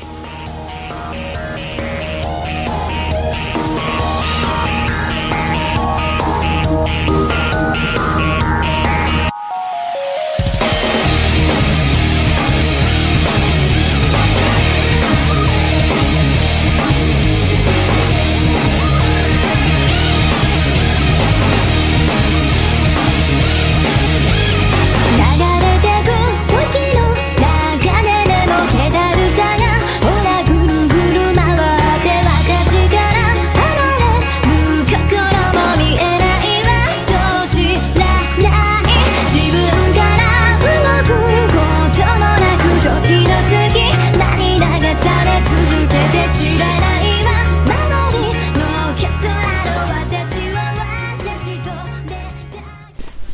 Bye.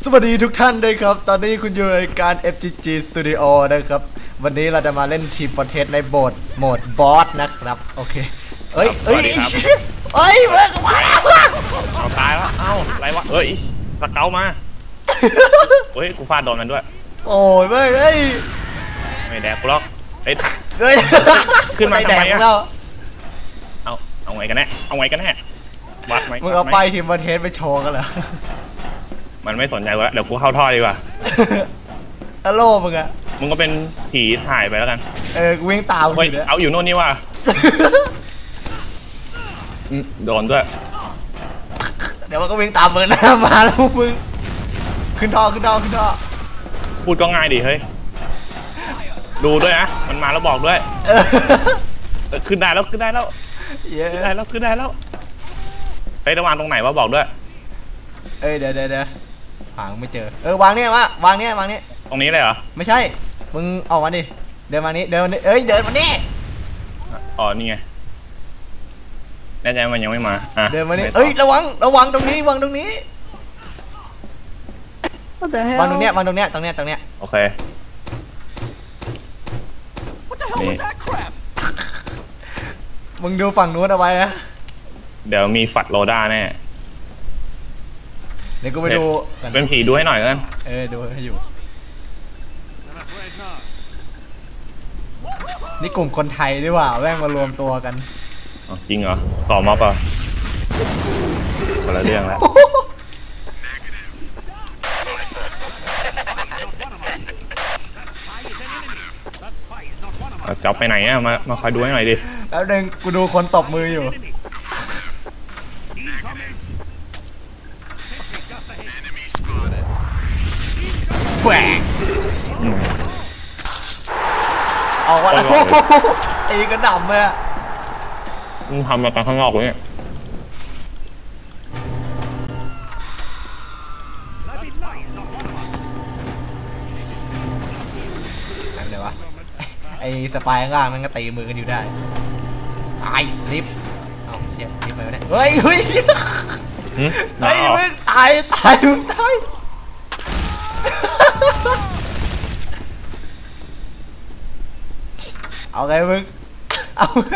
สวัสดีทุกท่านด้วยครับ ตอนนี้คุณอยู่ในรายการ FGG Studio นะครับ วันนี้เราจะมาเล่นทีมประเทศในโบสโหมดบอสนะครับ โอเค เอ้ยเอ้ยสวัสดีครับ เอ้ยเว้ยมาแล้วเอาตายแล้ว เอ้าอะไรวะเฮ้ยสเกลมา เฮ้ย กูฟาดโดนมันด้วย โอ้ยเว้ยเอ้ยไม่แดกกูหรอกเฮ้ย เอ้ยขึ้นมาด้แดกทำไมอะแล้ว เอา เอาไงกันแน่ เอาไงกันแน่ วัดไหมมึงเอาวัดหไปทีมประเทศไปโชว์กันเหรอ มันไม่สนใจกูแล้วเดี๋ยวกูเข้าท่อดีกว่าฮัลโหลมึงอะมึงก็เป็นผีถ่ายไปแล้วกัน เออ กูวิ่งตามมึงเฮ้ยอยู่เนี่ยเอาอยู่โน่นนี่ว่ะอืมโดนด้วย เดี๋ยวมันก็วิ่งตามมึงนะ มาแล้วมึง ขึ้นท่อขึ้นท่อขึ้นท่อ พูดก็ง่ายดิเฮ้ย ดูด้วยนะ มันมาแล้วบอกด้วยเออเออขึ้นได้แล้วขึ้นได้แล้ว เย้ขึ้นได้แล้วขึ้นได้แล้วเฮ้ยระวางตรงไหนวะบอกด้วย เอ้ยเดี๋ยวเดี๋ยวเดี๋ยว หางไม่เจอ เออวางเนี่ยวะวางเนี่ยวางเนี่ยตรงนี้เลยเหรอ ไม่ใช่ มึงออกมาดิ เดินมานี่เดินมานี่เอ้ยเดินมานี่อ๋อ นี่ไง แน่ใจว่ามันยังไม่มา อะเดินมานี่ไต่อเอ้ยระวังระวังตรงนี้วางตรงนี้ What the hell? วางตรงเนี้ยวางตรงเนี้ยตรงเนี้ยตรงเนี้ยโอเคนี่มึงดูฝั่งนู้นเอาไว้นะ เดี๋ยวมีฝัดโรด้าแน่ เดี๋ยวกูไปดูก่อนเป็นผีดูให้หน่อยแล้วกันเออดูให้อยู่ นี่กลุ่มคนไทยดีกว่าแม่งมารวมตัวกันอ๋อจริงเหรอต่อม็อบอะคนละเรื่องแล้วเอาจับไปไหนอะมามาคอยดูให้หน่อยดิ แล้วหนึ่งกูดูคนตบมืออยู่ แหวกอืมออกมาแล้วออกมาเลยไอ้กระดำเลยอะมึงทำมากันข้างนอกเลยเนี่ยนั่นเลยวะ ไอ้สปายข้างล่างมันก็ตีมือกันอยู่ได้ ตายลิฟต์เอ้าเชี่ยลิฟต์ไปวะเนี่ยเฮ้ยเฮ้ยหึเฮ้ยเอาไม่ตายตายมึงตาย เอาไงมึง เอาไง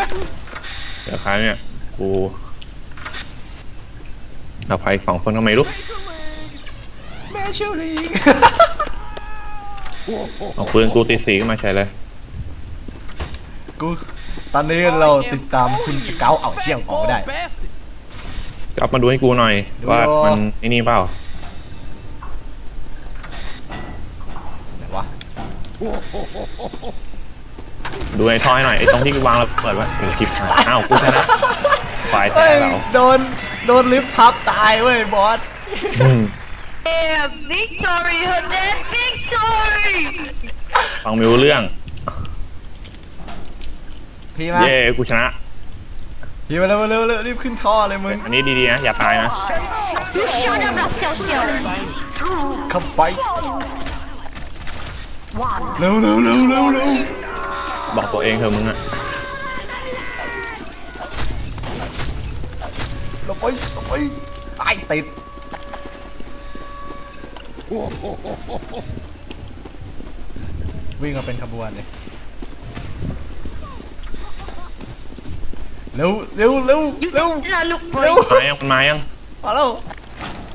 เดี๋ยวใครเนี่ย กูเราไปสองคนทำไมรู้แม่ชิวลีกเอาปืนกูตีสีขึ้นมาใช้เลย กู ตอนนี้เราติดตามคุณสเกลเอาเชี่ยงออกได้จับมาดูให้กูหน่อยดูว่าอยู่มันไอ้นี่เปล่าไหนวะ ดูในท่อให้หน่อยไอ้ตรงที่วางระเปิดไว้โอ้ทิปหายอ้าวกูชนะฝ่ายแพ้เราโดนโดนลิฟทับตายเว้ยบอส Yeah, victory, Hernan, victory! ฟังมิวเรื่อง พี่มาเย้กูชนะ พี่มาเร็วเร็วเร็วรีบขึ้นท่อเลยมึงอันนี้ดีๆนะ อย่าตายนะ。ขับไปเร็วเร็วเร็วเร็วเร็ว บอกตัวเองเถอะมึงอะเราไปเราไปตายติดวิ่งมาเป็นขบวนเลยเร็วเร็วเร็วเร็ว那路เร็ว boy，มายังมันมายังมาแล้ว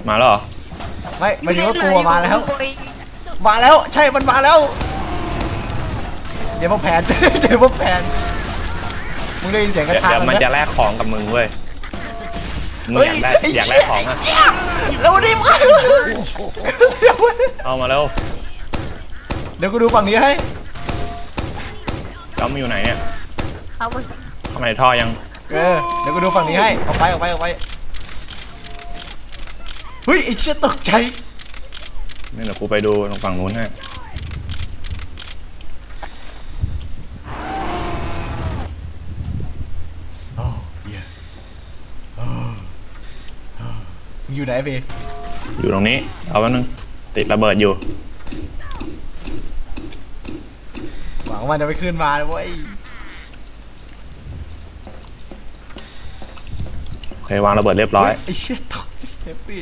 มาแล้วเหรอไม่ไม่ถึงว่ากลัวมาแล้ว มาแล้วใช่มันมาแล้ว เดี๋ยวพวกแผนเดี๋ยวพวกแผนมึงได้ยินเสียงกระเดี๋ยวทะเดี๋ยวไหมันจะแลกของกับมึงเว้ยมึงเฮ้ยอยากได้อยากได้ของอะแล้วดิมึงเสียงเว้ยเอามาแล้วเดี๋ยวกูดูฝั่งนี้ให้จอมอยู่ไหนเนี่ย I was ทำไมท่อยังเออเดี๋ยวกูดูฝั่งนี้ให้ออกไปออกไปออกไปเฮ้ยไอ้เชี่ยตกใจนี่เดี๋ยวกูไปดูตรงฝั่งนู้นให้ โอ้เหี้ยโอ้โอ้มึง อยู่ไหนพี่อยู่ตรงนี้ เอาแป๊บนึงติดระเบิดอยู่ หวังว่ามันจะไม่ขึ้นมาเลยเว้ยโอเควางระเบิดเรียบร้อย เฮ้ไอ้เชี่ยตกใจเฮปปี้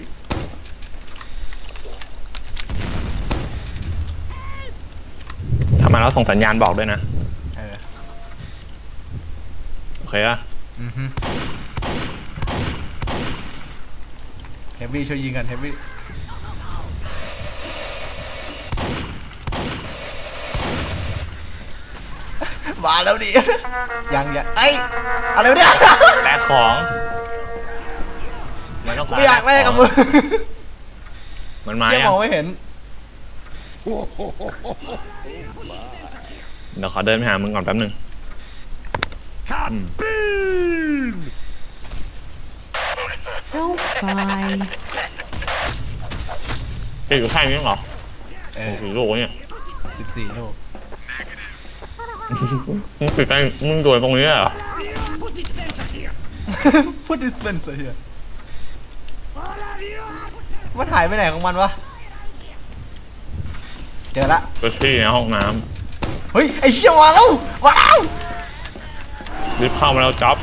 ทำไมเราส่งสัญญาณบอกด้วยนะ เออโอเคอะอือฮึเฮฟ วี่ช่วยยิงกันเฮฟวี่มาแล้วดิ ยังยังเอ้ยอะไรวะเนี่ยแลกของมันต้องกูไม่อยากแลกกับมึงมันมาเชี่ยยัมงองไม่เห็นเดี๋ยวขอเดินไปหามึงก่อนแป๊บนึง don't cry. ติดอยู่แค่นี้เหรอเอโอ้อโหโลเนี่ยสิบสี่ลูกมึงติดใกล้มึงตัวตรงนี้เหรอ พูดดิสเพนเซอร์เฮียมันหายไปไหนของมันวะ เจอละไปที่ในห้องน้เฮ้ย ไอ้เชี่ยมาแล้วมาแล้วำรีบเข้ามาแล้วจ๊อบ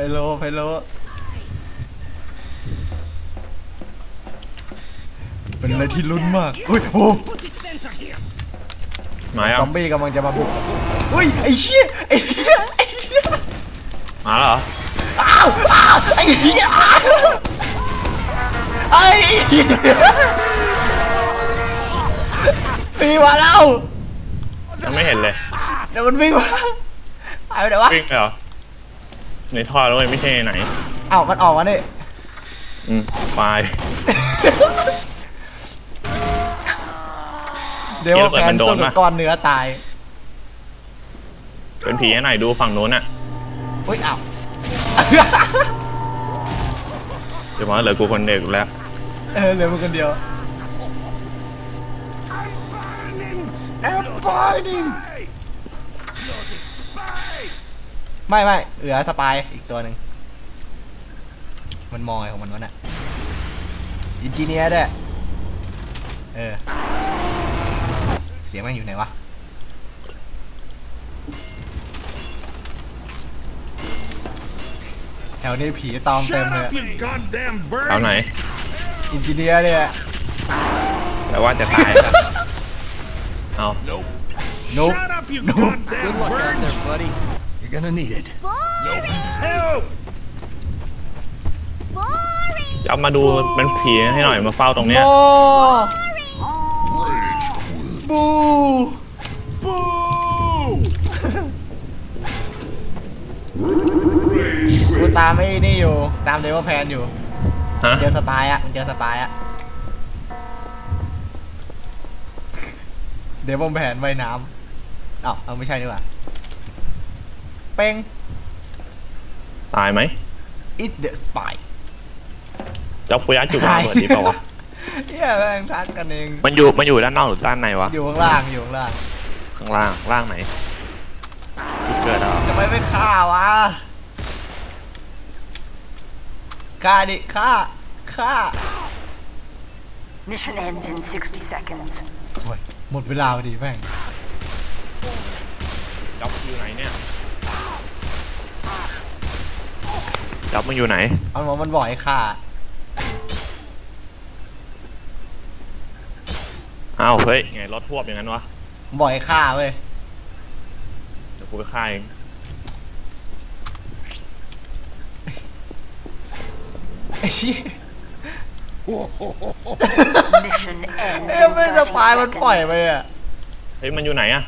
ไปโลไปโลเป็นอะไรที่ลุ้นมากเฮ้ยโอ้มายัซองมบี้กำลังจะมาบุกเฮ้ยไอ้เชี่ยไอ้เชี่ยไอ้เชี่ยมาแล้วเหรออ้าวอ้าวไอ้เหี้ยอ้าวไอ้เหี้ยปีมาแล้วยังไม่เห็นเลยเดี๋ยวมันวิ่งมาหายไปไหนวะวิ่งเลยเหรอ ในท่อแล้วเว้ยไม่ใช่ไหนอ้าวมันออกมาเนี่ยอืมไฟล์เดี๋ยวเดี๋ยวเปิดแพมันนโดสู้นกับปะก้อนเนื้อตาย เป็นผีให้หน่อยดูฝั่งนู้นน่ะเฮ้ยอ้าวเดี๋ยวมาเหลือกูคนเด็กแล้ว เออเหลือมึงคนเดียว I'm burning ไม่ไม่เหลือสปายอีกตัวหนึ่งมันมองอะไรของมันวะเนี่ยอินจิเนียร์ด้วยเออ เสียงมันอยู่ไหนวะแถวนี้ผีตอมเต็มเลยอะเอาไหน อินจิเนียร์เนี่ยแต่ว่าจะตายกันเอานุ๊บ Good luck out there, buddy. You're gonna need it. จะเอามาดูเป็นผีให้หน่อยมาเฝ้าตรงโมเนี้ย บูกูตามไอ้นี่อยู่ ตามเดวแพนอยู่ ฮะ เจอสปายอะเจอสปายอะเดวแพนว่ายน้ำอ้าวเอาไม่ใช่นี่หว่า เป้งตายไหม it's the spy เจ้าปุยะจุกระเบิดดีเปล่าวะเฮียแม่งทักกันเองมันอยู่มันอยู่ด้านนอกหรือด้านในวะอยู่ข้างล่างอยู่ข้างล่างข้างล่างล่างไหนที่เกิดเหรอจะไปไม่ฆ่าวะฆ่าดิฆ่าฆ่า Mission ends in 60 seconds. โอ้ยหมดเวลาพอดีแม่งจ๊อบอยู่ไหนเนี่ย จ๊อบมันอยู่ไหนเอาหมอมันบอกให้ฆ่าอ้าวเฮ้ยไงรถทวบอย่างนั้นวะมันบอกให้ฆ่าเว้ยเดี๋ยวกูไปฆ่าเองไอ้เหี้ย Mission ends เอ้ย in ไม่ส30ปายมันปล่อย seconds. ไปอะเฮ้ยมันอยู่ไหนอะ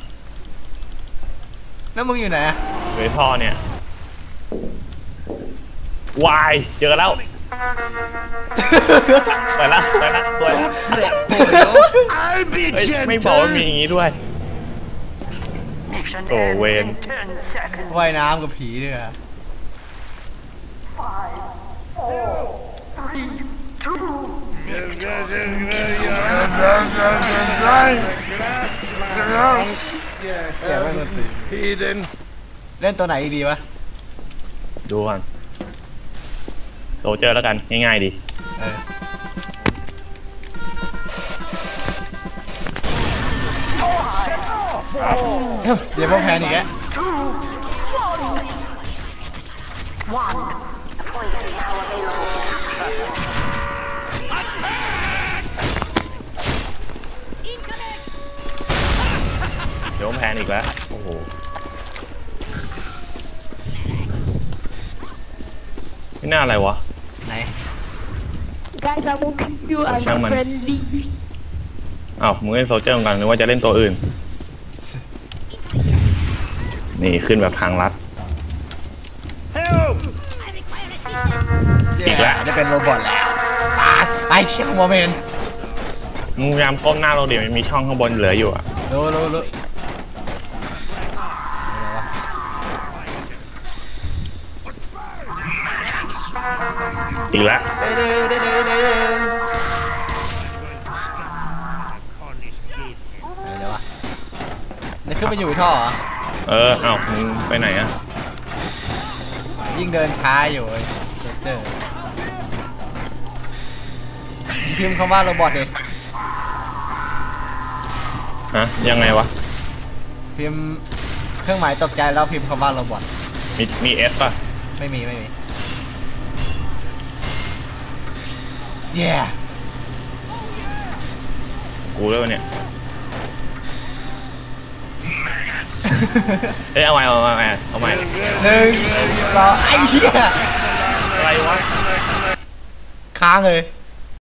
แล้วมึงอยู่ไหนอะอยู่ในท่อเนี่ย วายเจอแล้วไปละไปละไปละ I'll be เฮ้ย gentle. ไม่บอกว่ามีอย่างงี้ด้วย Mission Oh, ends Wayne. in 10 seconds. ว่ายน้ำกับผีด้วยอะเสียงไม่งดนตรี Heathen. เล่นตัวไหนดีวะ ดูก่อน โซเจอร์แล้วกัน ง่ายๆดีเออเดี๋ยวพวกแพนอีกแล้วเดี๋ยวผมแพนอีกแล้ว โอ้โหนี่หน้าอะไรวะ ไหน Guys, I won't keep you. I'm Come on. friendly. อ้าวมึงเล่นโซเจอร์เหมือนกันหรือว่าจะเล่นตัวอื่น นี่ขึ้นแบบทางลัด อีกแล้วได้เป็นโรบอทแล้วไปไปเชี่ยโมเมนต์มึงพยายามก้มหน้าเราเดี๋ยวมันมีช่องข้างบนเหลืออยู่อะรู้รู้รู้อีกแล้ว เดี๋ยววะนี่ขึ้นมาอยู่ท่อเหรอเออเอ้ามึงไปไหนอะยิ่งเดินช้าอยู่ไอ้เจอพิมพ์คำว่าโรบอทดิฮะยังไงวะ พิมพ์เครื่องหมายตกใจแล้วพิมพ์คำว่าโรบอทมีมีเอสป่ะ ไม่มี ไม่มี เย้กูด้วยวะเนี่ย เอ้ยเอาใหม่เอาใหม่เอาใหม่หนึ่งสองไอ้เหี้ยอะไรวะ ค้างเลย